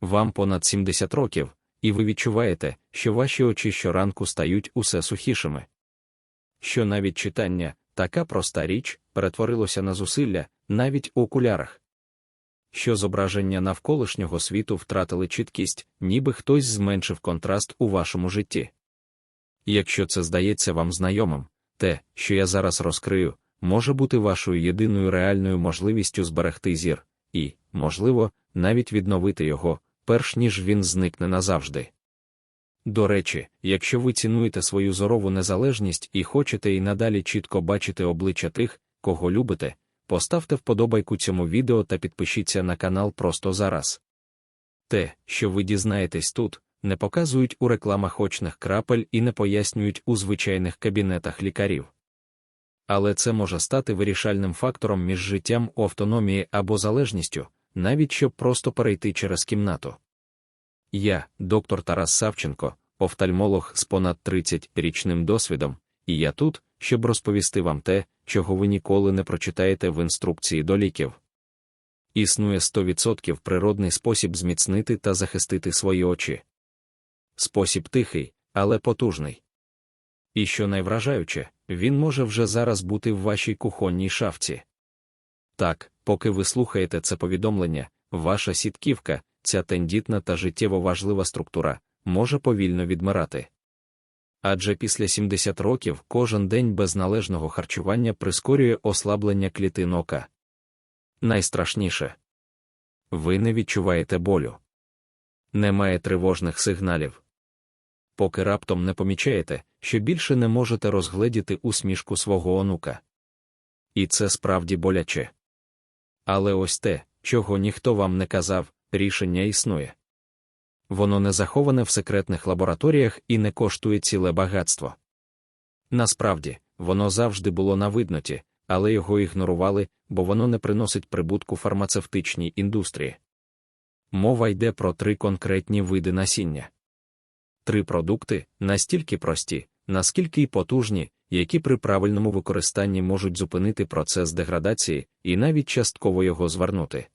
Вам понад 70 років, і ви відчуваєте, що ваші очі щоранку стають усе сухішими. Що навіть читання, така проста річ, перетворилося на зусилля, навіть у окулярах. Що зображення навколишнього світу втратили чіткість, ніби хтось зменшив контраст у вашому житті. Якщо це здається вам знайомим, те, що я зараз розкрию, може бути вашою єдиною реальною можливістю зберегти зір, і, можливо, навіть відновити його, перш ніж він зникне назавжди. До речі, якщо ви цінуєте свою зорову незалежність і хочете і надалі чітко бачити обличчя тих, кого любите, поставте вподобайку цьому відео та підпишіться на канал просто зараз. Те, що ви дізнаєтесь тут, не показують у рекламах очних крапель і не пояснюють у звичайних кабінетах лікарів. Але це може стати вирішальним фактором між життям у автономії або залежністю, навіть щоб просто перейти через кімнату. Я, доктор Тарас Савченко, офтальмолог з понад 30-річним досвідом, і я тут, щоб розповісти вам те, чого ви ніколи не прочитаєте в інструкції до ліків. Існує 100% природний спосіб зміцнити та захистити свої очі. Спосіб тихий, але потужний. І що найвражаюче, він може вже зараз бути в вашій кухонній шафці. Так, поки ви слухаєте це повідомлення, ваша сітківка, ця тендітна та життєво важлива структура, може повільно відмирати. Адже після 70 років кожен день без належного харчування прискорює ослаблення клітин ока. Найстрашніше ви не відчуваєте болю. Немає тривожних сигналів. Поки раптом не помічаєте, що більше не можете розгледіти усмішку свого онука. І це справді боляче. Але ось те, чого ніхто вам не казав, рішення існує. Воно не заховане в секретних лабораторіях і не коштує ціле багатство. Насправді, воно завжди було на видноті, але його ігнорували, бо воно не приносить прибутку фармацевтичній індустрії. Мова йде про три конкретні види насіння. Три продукти настільки прості, наскільки й потужні, які при правильному використанні можуть зупинити процес деградації і навіть частково його звернути.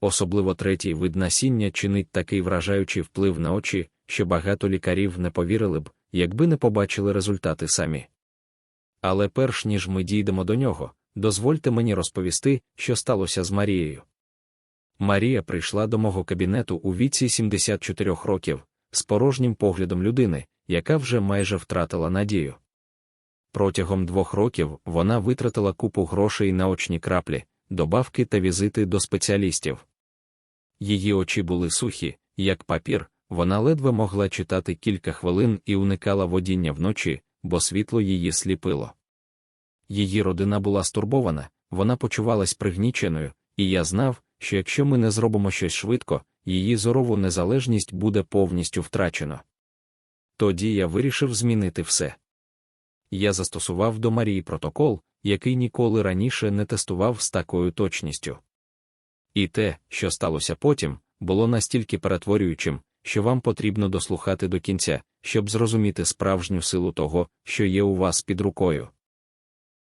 Особливо третій вид насіння чинить такий вражаючий вплив на очі, що багато лікарів не повірили б, якби не побачили результати самі. Але перш ніж ми дійдемо до нього, дозвольте мені розповісти, що сталося з Марією. Марія прийшла до мого кабінету у віці 74 років, з порожнім поглядом людини, яка вже майже втратила надію. Протягом двох років вона витратила купу грошей на очні краплі, добавки та візити до спеціалістів. Її очі були сухі, як папір, вона ледве могла читати кілька хвилин і уникала водіння вночі, бо світло її сліпило. Її родина була стурбована, вона почувалась пригніченою, і я знав, що якщо ми не зробимо щось швидко, її зорову незалежність буде повністю втрачено. Тоді я вирішив змінити все. Я застосував до Марії протокол, який ніколи раніше не тестував з такою точністю. І те, що сталося потім, було настільки перетворюючим, що вам потрібно дослухати до кінця, щоб зрозуміти справжню силу того, що є у вас під рукою.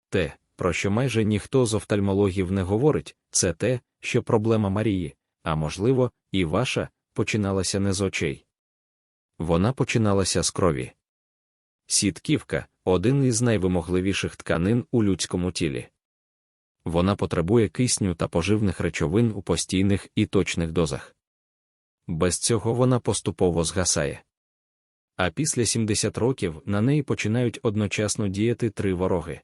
Те, про що майже ніхто з офтальмологів не говорить, це те, що проблема Марії, а можливо, і ваша, починалася не з очей. Вона починалася з крові. Сітківка один із найвимогливіших тканин у людському тілі. Вона потребує кисню та поживних речовин у постійних і точних дозах. Без цього вона поступово згасає. А після 70 років на неї починають одночасно діяти три вороги.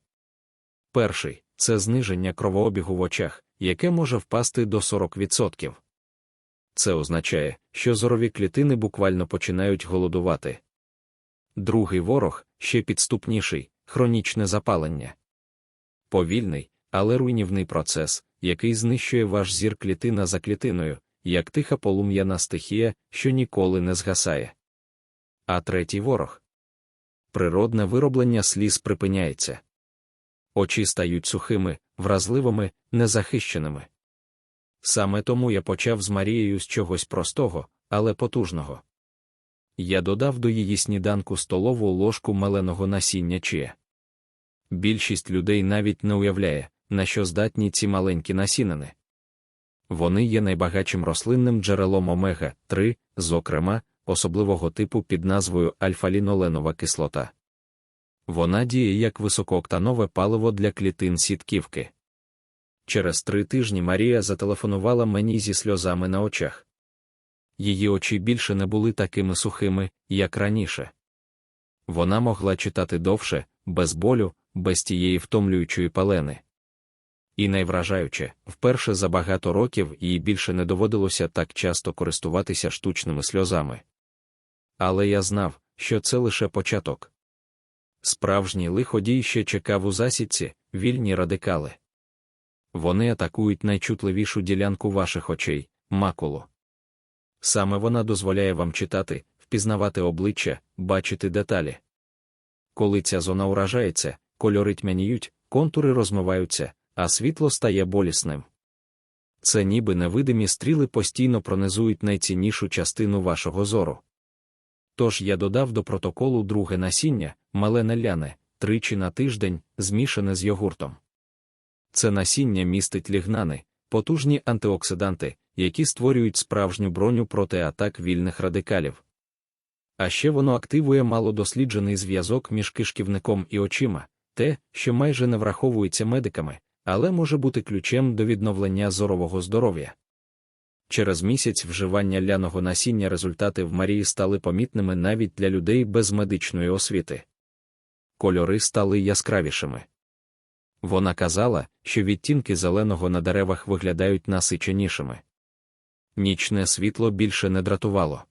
Перший це зниження кровообігу в очах, яке може впасти до 40%. Це означає, що зорові клітини буквально починають голодувати. Другий ворог ще підступніший хронічне запалення. Повільний, але руйнівний процес, який знищує ваш зір клітина за клітиною, як тиха полум'яна стихія, що ніколи не згасає. А третій ворог природне вироблення сліз припиняється. Очі стають сухими, вразливими, незахищеними. Саме тому я почав з Марією з чогось простого, але потужного. Я додав до її сніданку столову ложку меленого насіння чия. Більшість людей навіть не уявляє, на що здатні ці маленькі насінини. Вони є найбагатшим рослинним джерелом омега 3, зокрема, особливого типу під назвою альфа-ліноленова кислота. Вона діє як високооктанове паливо для клітин сітківки. Через три тижні Марія зателефонувала мені зі сльозами на очах. Її очі більше не були такими сухими, як раніше. Вона могла читати довше, без болю, без тієї втомлюючої палени. І найвражаюче, вперше за багато років їй більше не доводилося так часто користуватися штучними сльозами. Але я знав, що це лише початок. Справжній лиходій ще чекав у засідці, вільні радикали. Вони атакують найчутливішу ділянку ваших очей, макулу. Саме вона дозволяє вам читати, впізнавати обличчя, бачити деталі. Коли ця зона уражається, кольори тьмяніють, контури розмиваються, а світло стає болісним. Це ніби невидимі стріли постійно пронизують найціннішу частину вашого зору. Тож я додав до протоколу друге насіння, мале наляне, тричі на тиждень, змішане з йогуртом. Це насіння містить лігнани, потужні антиоксиданти, які створюють справжню броню проти атак вільних радикалів. А ще воно активує малодосліджений зв'язок між кишківником і очима, те, що майже не враховується медиками, але може бути ключем до відновлення зорового здоров'я. Через місяць вживання ляного насіння результати в Марії стали помітними навіть для людей без медичної освіти. Кольори стали яскравішими. Вона казала, що відтінки зеленого на деревах виглядають насиченішими. Нічне світло більше не дратувало.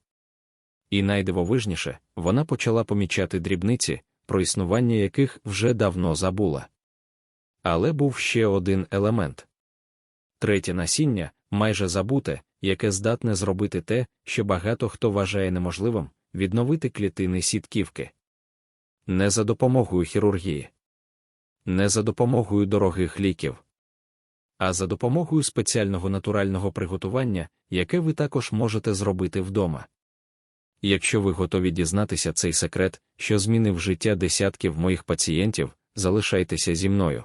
І найдивовижніше, вона почала помічати дрібниці, про існування яких вже давно забула. Але був ще один елемент третє насіння, майже забуте, яке здатне зробити те, що багато хто вважає неможливим відновити клітини сітківки. Не за допомогою хірургії, не за допомогою дорогих ліків, а за допомогою спеціального натурального приготування, яке ви також можете зробити вдома. Якщо ви готові дізнатися цей секрет, що змінив життя десятків моїх пацієнтів, залишайтеся зі мною.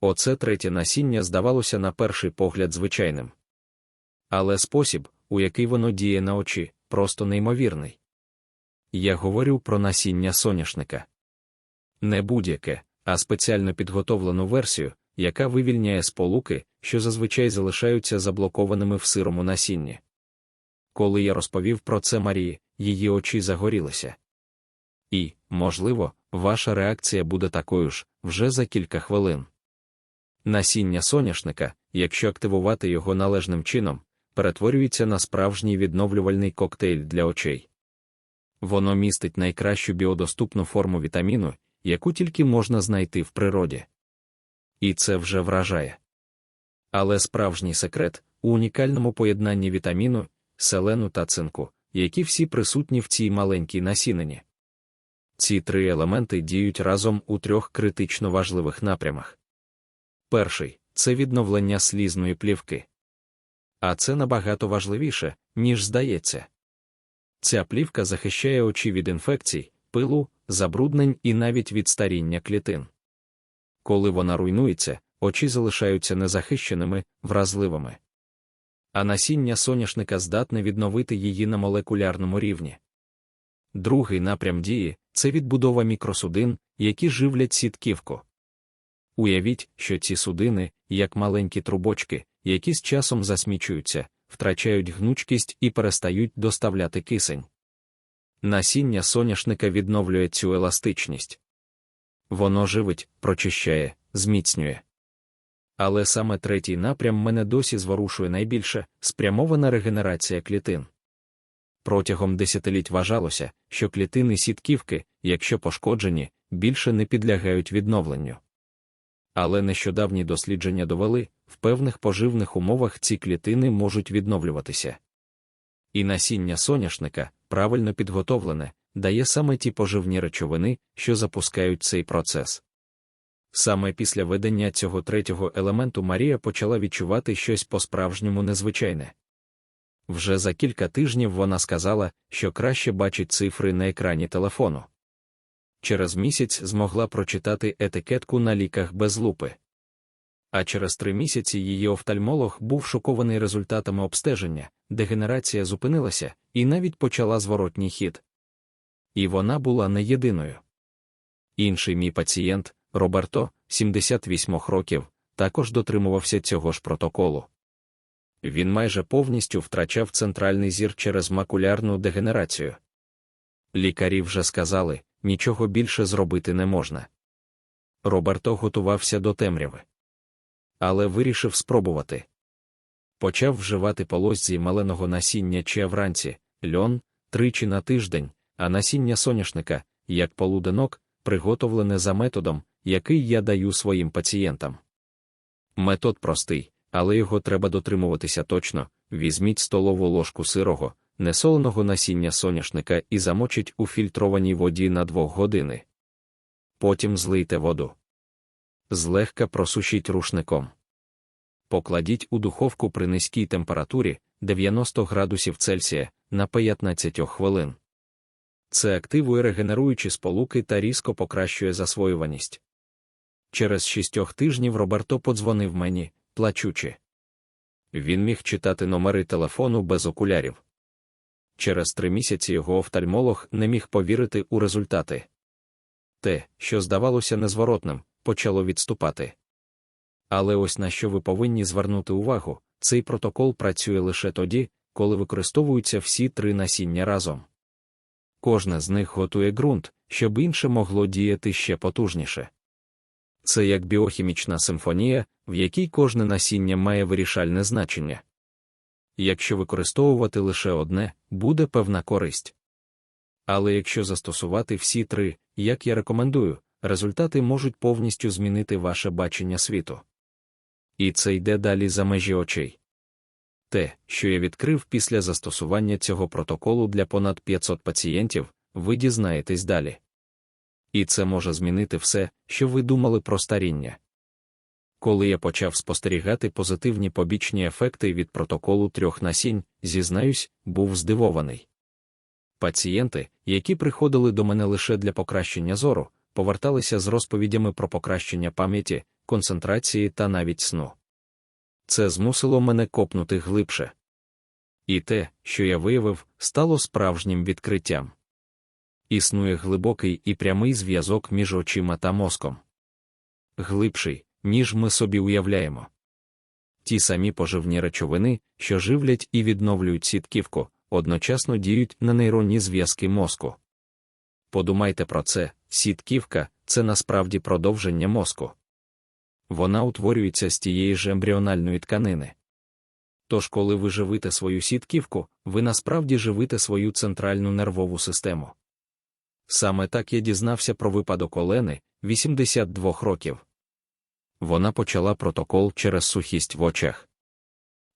Оце третє насіння здавалося на перший погляд звичайним. Але спосіб, у який воно діє на очі, просто неймовірний. Я говорю про насіння соняшника. Не будь-яке, а спеціально підготовлену версію, яка вивільняє сполуки, що зазвичай залишаються заблокованими в сирому насінні. Коли я розповів про це Марії, її очі загорілися. І, можливо, ваша реакція буде такою ж вже за кілька хвилин. Насіння соняшника, якщо активувати його належним чином, перетворюється на справжній відновлювальний коктейль для очей. Воно містить найкращу біодоступну форму вітаміну, яку тільки можна знайти в природі. І це вже вражає. Але справжній секрет у унікальному поєднанні вітаміну, селену та цинку, які всі присутні в цій маленькій насінені. Ці три елементи діють разом у трьох критично важливих напрямах. Перший це відновлення слізної плівки. А це набагато важливіше, ніж здається. Ця плівка захищає очі від інфекцій, пилу, забруднень і навіть від старіння клітин. Коли вона руйнується, очі залишаються незахищеними, вразливими. А насіння соняшника здатне відновити її на молекулярному рівні. Другий напрям дії це відбудова мікросудин, які живлять сітківку. Уявіть, що ці судини, як маленькі трубочки, які з часом засмічуються, втрачають гнучкість і перестають доставляти кисень. Насіння соняшника відновлює цю еластичність. Воно живить, прочищає, зміцнює. Але саме третій напрям мене досі зворушує найбільше спрямована регенерація клітин. Протягом десятиліть вважалося, що клітини сітківки, якщо пошкоджені, більше не підлягають відновленню. Але нещодавні дослідження довели, в певних поживних умовах ці клітини можуть відновлюватися. І насіння соняшника, правильно підготовлене, дає саме ті поживні речовини, що запускають цей процес. Саме після ведення цього третього елементу Марія почала відчувати щось по-справжньому незвичайне. Вже за кілька тижнів вона сказала, що краще бачить цифри на екрані телефону через місяць змогла прочитати етикетку на ліках без лупи. А через три місяці її офтальмолог був шокований результатами обстеження, дегенерація зупинилася і навіть почала зворотній хід. І вона була не єдиною. Інший мій пацієнт, Роберто, 78 років, також дотримувався цього ж протоколу. Він майже повністю втрачав центральний зір через макулярну дегенерацію. Лікарі вже сказали, нічого більше зробити не можна. Роберто готувався до темряви. Але вирішив спробувати. Почав вживати полозці маленого насіння чи вранці, льон, тричі на тиждень, а насіння соняшника, як полуденок, приготовлене за методом, який я даю своїм пацієнтам. Метод простий, але його треба дотримуватися точно. Візьміть столову ложку сирого, несоленого насіння соняшника і замочіть у фільтрованій воді на 2 години. Потім злийте воду. Злегка просушіть рушником. Покладіть у духовку при низькій температурі 90 градусів Цельсія на 15 хвилин. Це активує регенеруючі сполуки та різко покращує засвоюваність. Через шістьох тижнів Роберто подзвонив мені, плачучи. Він міг читати номери телефону без окулярів. Через три місяці його офтальмолог не міг повірити у результати. Те, що здавалося незворотним, почало відступати. Але ось на що ви повинні звернути увагу, цей протокол працює лише тоді, коли використовуються всі три насіння разом. Кожне з них готує ґрунт, щоб інше могло діяти ще потужніше. Це як біохімічна симфонія, в якій кожне насіння має вирішальне значення. Якщо використовувати лише одне, буде певна користь. Але якщо застосувати всі три, як я рекомендую, результати можуть повністю змінити ваше бачення світу. І це йде далі за межі очей. Те, що я відкрив після застосування цього протоколу для понад 500 пацієнтів, ви дізнаєтесь далі. І це може змінити все, що ви думали про старіння. Коли я почав спостерігати позитивні побічні ефекти від протоколу трьох насінь, зізнаюсь, був здивований. Пацієнти, які приходили до мене лише для покращення зору, поверталися з розповідями про покращення пам'яті, концентрації та навіть сну. Це змусило мене копнути глибше. І те, що я виявив, стало справжнім відкриттям. Існує глибокий і прямий зв'язок між очима та мозком. Глибший, ніж ми собі уявляємо. Ті самі поживні речовини, що живлять і відновлюють сітківку, одночасно діють на нейронні зв'язки мозку. Подумайте про це, сітківка це насправді продовження мозку. Вона утворюється з тієї ж ембріональної тканини. Тож, коли ви живите свою сітківку, ви насправді живите свою центральну нервову систему. Саме так я дізнався про випадок Олени, 82 років. Вона почала протокол через сухість в очах.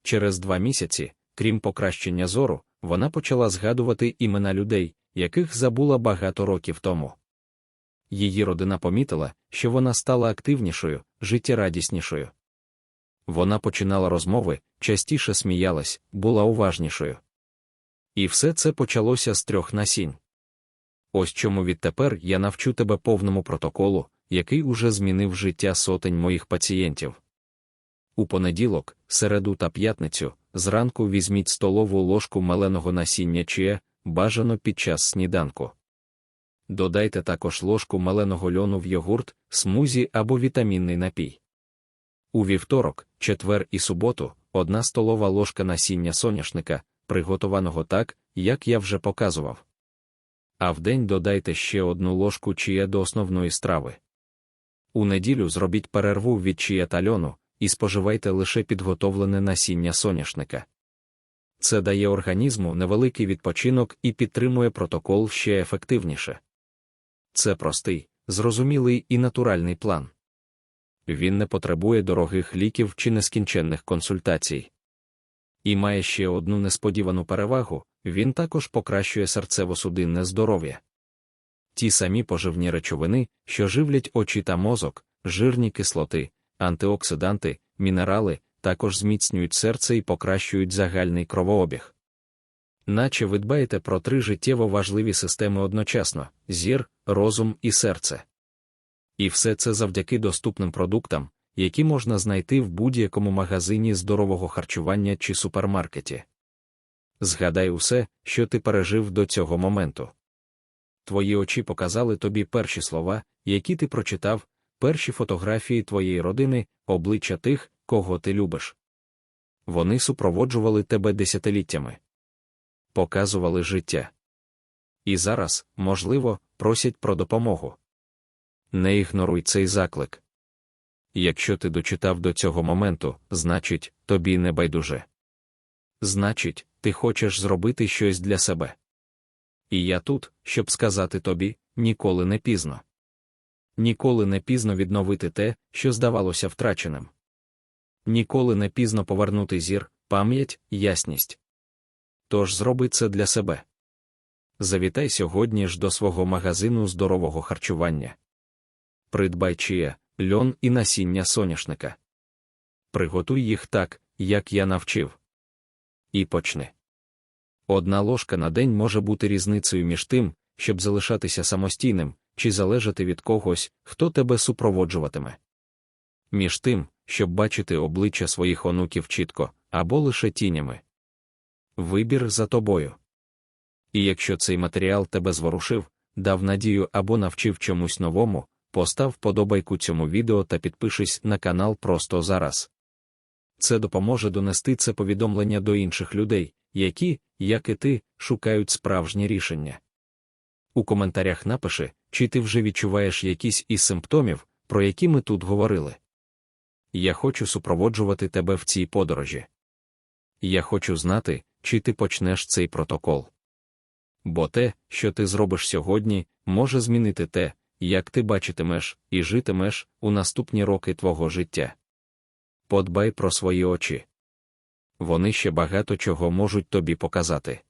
Через два місяці, крім покращення зору, вона почала згадувати імена людей, яких забула багато років тому. Її родина помітила, що вона стала активнішою, життєрадіснішою. Вона починала розмови, частіше сміялась, була уважнішою. І все це почалося з трьох насінь. Ось чому відтепер я навчу тебе повному протоколу, який уже змінив життя сотень моїх пацієнтів. У понеділок, середу та п'ятницю, зранку візьміть столову ложку меленого насіння чия, бажано під час сніданку. Додайте також ложку меленого льону в йогурт, смузі або вітамінний напій. У вівторок, четвер і суботу, одна столова ложка насіння соняшника, приготованого так, як я вже показував. А вдень додайте ще одну ложку чия до основної страви. У неділю зробіть перерву від чия та льону і споживайте лише підготовлене насіння соняшника. Це дає організму невеликий відпочинок і підтримує протокол ще ефективніше. Це простий, зрозумілий і натуральний план. Він не потребує дорогих ліків чи нескінченних консультацій. І має ще одну несподівану перевагу він також покращує серцево-судинне здоров'я. Ті самі поживні речовини, що живлять очі та мозок, жирні кислоти, антиоксиданти, мінерали, також зміцнюють серце і покращують загальний кровообіг. Наче ви дбаєте про три життєво важливі системи одночасно зір, розум і серце. І все це завдяки доступним продуктам, які можна знайти в будь-якому магазині здорового харчування чи супермаркеті. Згадай усе, що ти пережив до цього моменту. Твої очі показали тобі перші слова, які ти прочитав, перші фотографії твоєї родини, обличчя тих, кого ти любиш. Вони супроводжували тебе десятиліттями, показували життя. І зараз, можливо, просять про допомогу. Не ігноруй цей заклик. Якщо ти дочитав до цього моменту, значить, тобі не байдуже. Значить, ти хочеш зробити щось для себе. І я тут, щоб сказати тобі, ніколи не пізно. Ніколи не пізно відновити те, що здавалося втраченим. Ніколи не пізно повернути зір, пам'ять, ясність. Тож зроби це для себе. Завітай сьогодні ж до свого магазину здорового харчування. Придбай чия, льон і насіння соняшника. Приготуй їх так, як я навчив. І почни. Одна ложка на день може бути різницею між тим, щоб залишатися самостійним, чи залежати від когось, хто тебе супроводжуватиме. Між тим, щоб бачити обличчя своїх онуків чітко, або лише тінями. Вибір за тобою. І якщо цей матеріал тебе зворушив, дав надію або навчив чомусь новому, постав подобайку цьому відео та підпишись на канал просто зараз. Це допоможе донести це повідомлення до інших людей, які, як і ти, шукають справжнє рішення. У коментарях напиши, чи ти вже відчуваєш якісь із симптомів, про які ми тут говорили. Я хочу супроводжувати тебе в цій подорожі. Я хочу знати, чи ти почнеш цей протокол. Бо те, що ти зробиш сьогодні, може змінити те, як ти бачитимеш і житимеш у наступні роки твого життя. Подбай про свої очі. Вони ще багато чого можуть тобі показати.